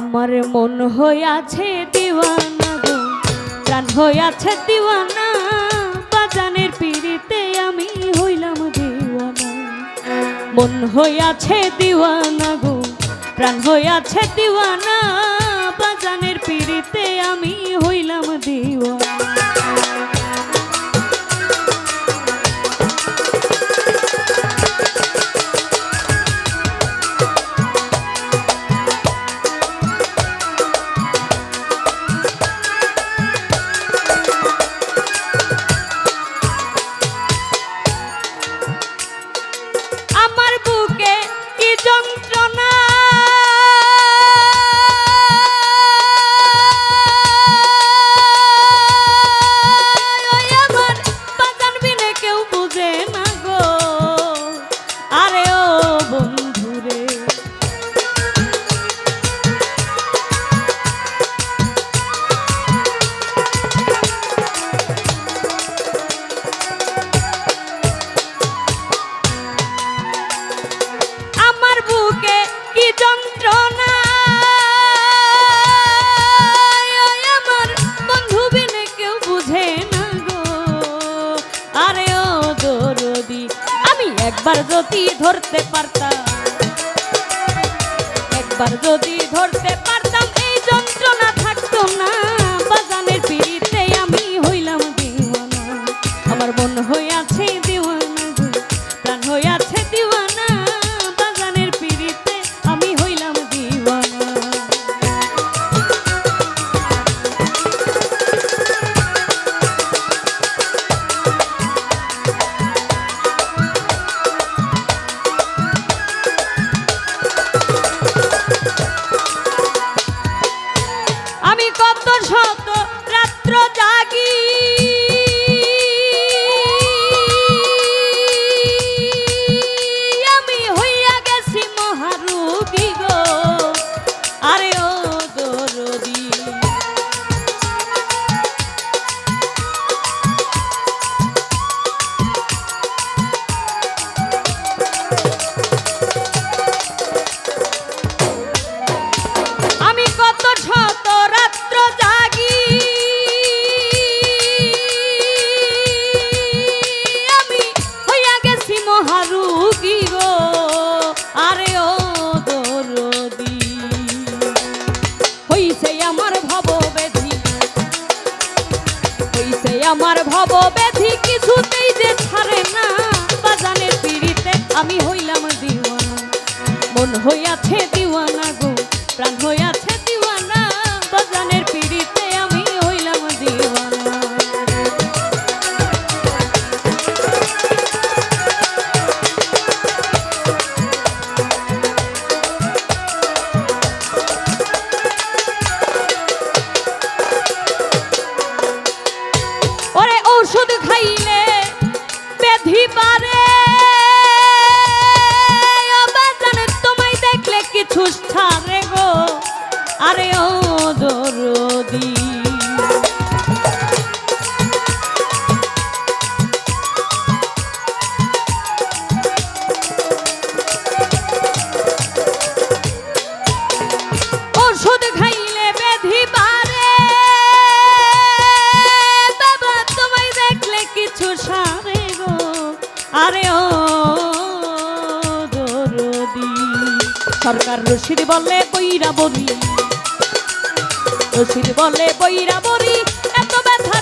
আমার মন হইয়াছে দিওয়ানা গো, প্রাণ হইয়াছে দিওয়ানা, বাজানের পিড়িতে আমি হইলাম দিওয়ানা। মন হইয়াছে দিওয়ানা গো, প্রাণ হইয়াছে দিওয়ানা, বাজানের পিড়িতে আমি হইলাম দিওয়ানা। একবার যদি ধরতে পারতাম একবার যদি ধরতে পারতাম আমার ভব ব্যাধি কিছুতেই যে ছাড়ে না। বাজানের পিড়িতে আমি হইলাম দিওয়ানা। মন হইয়াছে দিওয়ানা সরকার রশিদ বলে বইরা বরি রশিদ বলে বইরা বরি এত ব্যথা